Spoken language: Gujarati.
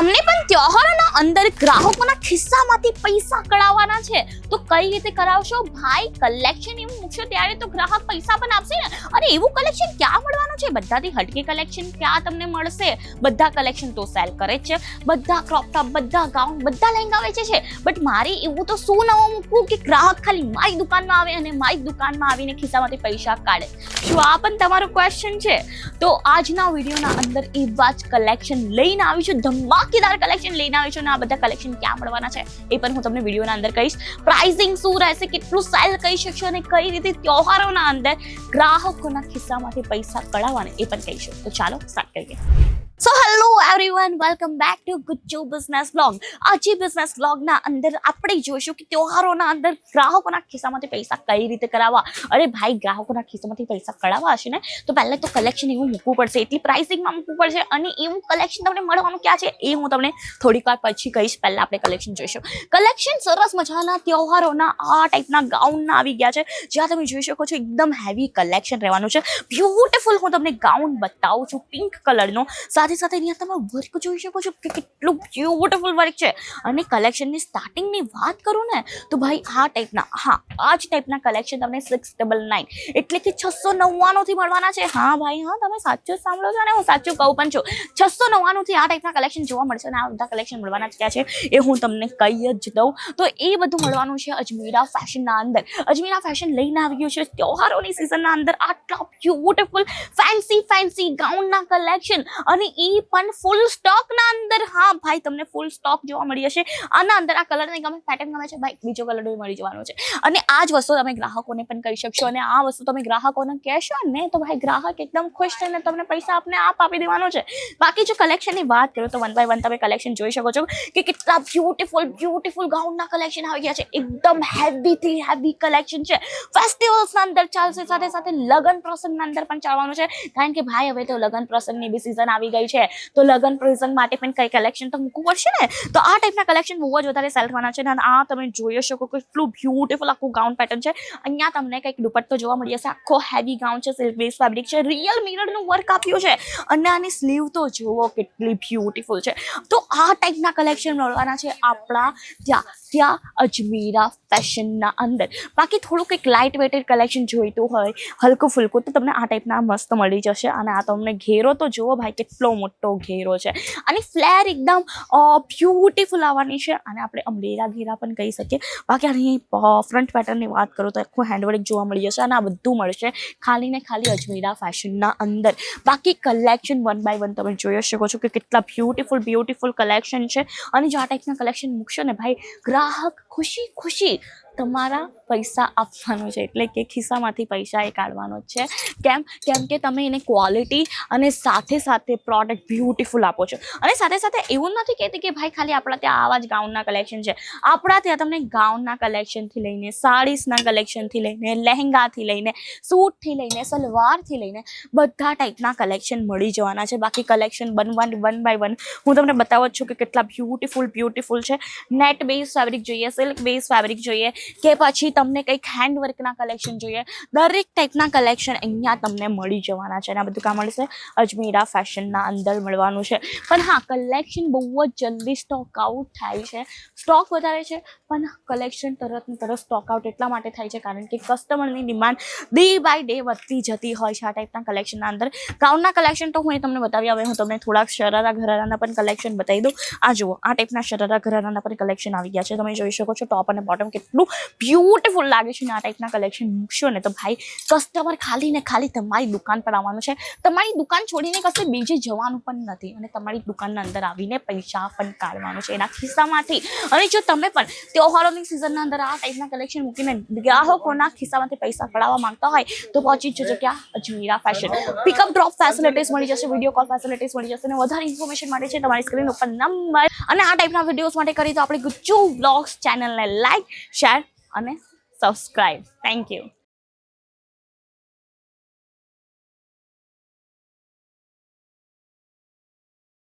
તમને પણ ત્યોહારોના અંદર ગ્રાહકોના ખિસ્સામાંથી પૈસા કઢાવવાના છે. તો કઈ રીતે કરાવશો? ભાઈ કલેક્શન એવું મૂકશો ત્યારે તો ગ્રાહક પૈસા પણ આપશે ને. અને એવું કલેક્શન ક્યાં મળવાનું છે? બધાથી હટકે કલેક્શન ક્યાં તમને મળશે? બધા કલેક્શન તો સેલ કરે જ છે. બધા ક્રોપ ટોપ બધા ગાઉન બધા લહેંગા વેચે છે. બટ મારે એવું તો શું નવું મૂકવું કે ગ્રાહક ખાલી મારી દુકાનમાં આવે અને મારી દુકાનમાં આવીને ખિસ્સામાંથી પૈસા કાઢે? શું આ પણ તમારો ક્વેશ્ચન છે? તો આજના વિડીયોના અંદર એવા જ કલેક્શન લઈને આવીશું ધમાકેદાર કલેક્શન લઈને આવીશું અને આ બધા કલેક્શન ક્યાં મળવાના છે એ પણ હું તમને વિડીયોના અંદર કહીશ. પ્રાઇસિંગ શું રહેશે, કેટલું સેલ કહી શકશો અને કઈ રીતે ત્યોહારોના અંદર ગ્રાહકોના ખિસ્સામાંથી પૈસા કઢાવવાના એ પણ કહીશું. તો ચાલો સ્ટાર્ટ કરીએ. So hello everyone welcome back to Gujju business blog આજે બિઝનેસ બ્લોગના અંદર આપણે જોઈશું કે તહેવારોના અંદર ગ્રાહકોના ખિસ્સામાંથી પૈસા કઈ રીતે કરાવવા? અરે ભાઈ, ગ્રાહકોના ખિસ્સામાંથી પૈસા કઢાવવા હશે ને? તો પહેલાં તો કલેક્શન એવું મૂકવું પડશે, એટલી પ્રાઇસિંગમાં મૂકવું પડશે અને એવું કલેક્શન તમને મળવાનું ક્યાં છે એ હું તમને થોડીક વાર પછી કહીશ. પહેલાં આપણે કલેક્શન જોઈશું. કલેક્શન સરસ મજાના તહેવારોના આ ટાઈપના ગાઉનના આવી ગયા છે. જ્યાં તમે જોઈ શકો છો એકદમ હેવી કલેક્શન રહેવાનું છે. બ્યુટીફુલ હું તમને ગાઉન બતાવું છું પિંક કલરનો સાથે સાથે સાથે અહીંયા તમે વર્ક જોઈ શકો છો કે કેટલું બ્યુટિફુલ વર્ક છે. અને કલેક્શનની સ્ટાર્ટિંગની વાત કરું ને, તો ભાઈ આ ટાઈપના હા, આ જ ટાઈપના કલેક્શન તમને સિક્સ ડબલ નાઇન એટલે કે છસો નવ્વાણુંથી મળવાના છે. હા, ભાઈ, હા, તમે સાચું સાંભળો છો ને, હું સાચું કહું પણ છું. છસો નવ્વાણુંથી આ ટાઈપના કલેક્શન જોવા મળશે અને આ બધા કલેક્શન મળવાના ક્યાં છે એ હું તમને કહી જ દઉં. તો એ બધું મળવાનું છે અજમીરા ફેશનના અંદર. અજમીરા ફેશન લઈને આવી ગયું છે. તહેવારોની સિઝનના અંદર આટલા બ્યુટિફુલ ફેન્સી ફેન્સી ગાઉનના કલેક્શન અને એ પણ ફૂલ સ્ટોકના અંદર. હા, ભાઈ, તમને ફૂલ સ્ટોક જોવા મળી હશે આના અંદર આ કલર નહીં ગમે પેટર્ન ગમે છે, ભાઈ, બીજો કલર બી મળી જવાનો છે. અને આ જ વસ્તુ તમે ગ્રાહકોને પણ કહી શકશો. અને આ વસ્તુ તમે ગ્રાહકોને કહેશો ને, તો ભાઈ, ગ્રાહક એકદમ ખુશ થઈને તમને પૈસા આપને આપ આપી દેવાનો છે. બાકી જો કલેક્શનની વાત કરો તો વન બાય વન તમે કલેક્શન જોઈ શકો છો કે કેટલા બ્યુટીફુલ બ્યુટીફુલ ગાઉનના કલેક્શન આવી ગયા છે. એકદમ હેવીથી હેવી કલેક્શન છે. ફેસ્ટિવલ્સના અંદર ચાલશે, સાથે સાથે લગ્ન પ્રસંગના અંદર પણ ચાલવાનું છે. કારણ કે ભાઈ, હવે તો લગ્ન પ્રસંગની બી સિઝન આવી ગઈ છે. તો લગ્ન પ્રસંગ માટે પણ કઈ કલેક્શન તો મૂકવું પડશે ને? તો આ ટાઈપના કલેક્શન બહુ જ વધારે સેલ થવાના છે અને આ તમે જોઈ શકો કે કેટલું બ્યુટીફુલ આખું ગાઉન પેટર્ન છે. અહીંયા તમને કંઈક દુપટ્ટો જોવા મળી જશે. આખો હેવી ગાઉન છે સિલ્ક બેઝ ફેબ્રિક છે રિયલ મિરરનું વર્ક આપ્યું છે. અને આની સ્લીવ તો જુઓ કેટલી બ્યુટીફુલ છે. તો આ ટાઈપના કલેક્શન મળવાના છે આપણા ત્યાં ત્યાં અજમીરા ફેશનના અંદર. બાકી થોડું કંઈક લાઇટ વેટેડ કલેક્શન જોઈતું હોય, હલકું ફુલકું, તો તમને આ ટાઈપના મસ્ત મળી જશે. અને આ તમને ઘેરો તો જુઓ ભાઈ, કેટલો મોટો ઘેરો છે. અને ફ્લેર એકદમ બ્યુટીફુલ આવવાની છે. અને આપણે અમરેલા ઘેરા પણ કહી શકીએ. બાકી અહીં ફ્રન્ટ પેટર્નની વાત કરું તો આખું હેન્ડવર્ક જોવા મળી જશે અને આ બધું મળશે ખાલી ને ખાલી અજમેરા ફેશનના અંદર. બાકી કલેક્શન વન બાય વન તમે જોઈ શકો છો કે કેટલા બ્યુટીફુલ બ્યુટીફુલ કલેક્શન છે. અને જો આ ટાઈપના કલેક્શન મૂકશો ને ભાઈ, ગ્રાહક ખુશી ખુશી. તમારા પૈસા આપવાનો છે. એટલે કે ખિસ્સામાંથી પૈસા એ કાઢવાનો છે. કેમ? કેમ કે તમે એને ક્વોલિટી અને સાથે સાથે પ્રોડક્ટ બ્યુટીફુલ આપો છો. અને સાથે સાથે એવું નથી કહેતી કે ભાઈ ખાલી આપણા ત્યાં આવા જ ગાઉનના કલેક્શન છે. આપણા ત્યાં તમને ગાઉનના કલેક્શનથી લઈને સાડીસના કલેક્શનથી લઈને, લહેંગાથી લઈને, સૂટથી લઈને, સલવારથી લઈને બધા ટાઈપના કલેક્શન મળી જવાના છે. બાકી collection one one one by one હું તમને બતાવું છું કે કેટલા બ્યુટીફુલ બ્યુટીફુલ છે. નેટ બેઝ ફેબ્રિક જોઈએ સિલ્ક બેઝ ફેબ્રિક જોઈએ, કે પછી તમને કંઈક હેન્ડવર્કના કલેક્શન જોઈએ. દરેક ટાઈપના કલેક્શન અહીંયા તમને મળી જવાના છે અને આ બધું કાં મળશે અજમીરા ફેશનના અંદર મળવાનું છે. પણ હા કલેક્શન બહુ જ જલ્દી સ્ટોક આઉટ થાય છે. સ્ટોક વધારે છે, પણ કલેક્શન તરત ને તરત સ્ટોક આઉટ એટલા માટે થાય છે કારણ કે કસ્ટમરની ડિમાન્ડ ડે બાય ડે વધતી જતી હોય છે આ ટાઈપના કલેક્શનના અંદર. ગાઉનના કલેક્શન તો હું એ તમને બતાવી આવે હું તમને થોડાક શરારા ઘરારાના પણ કલેક્શન બતાવી દઉં. આ જુઓ, આ ટાઈપના શરારા ઘરારાના પણ કલેક્શન આવી ગયા છે. તમે જોઈ શકો છો ટોપ અને બોટમ કેટલું બ્યુટીફુલ લાગે છે ને આ ટાઈપના કલેક્શન મૂકશો ને તો ભાઈ કસ્ટમર ખાલી ને ખાલી તમારી દુકાન પર આવવાનું છે. તમારી દુકાન છોડીને કશે બીજે જવાનું પણ નથી અને તમારી દુકાનના અંદર આવીને પૈસા પણ કાઢવાનું છે એના ખિસ્સામાંથી. અને જો તમે પણ તહેવારોની સિઝનના અંદર આ ટાઈપના કલેક્શન મૂકીને ગ્રાહકોના ખિસ્સામાંથી પૈસા કઢાવવા માંગતા હોય તો પહોંચી જજો ક્યાં? Ajmera fashion pickup drop facilities મળી જશે વીડિયો કોલ ફેસિલિટીઝ મળી જશે અને વધારે ઇન્ફોર્મેશન માટે છે તમારી સ્ક્રીન ઉપર નંબર અને આ ટાઈપના વિડીયોઝ માટે કરી તો આપણે Gujju blogs ચેનલને લાઈક શેર અને સબસ્ક્રાઈબ થેન્ક યુ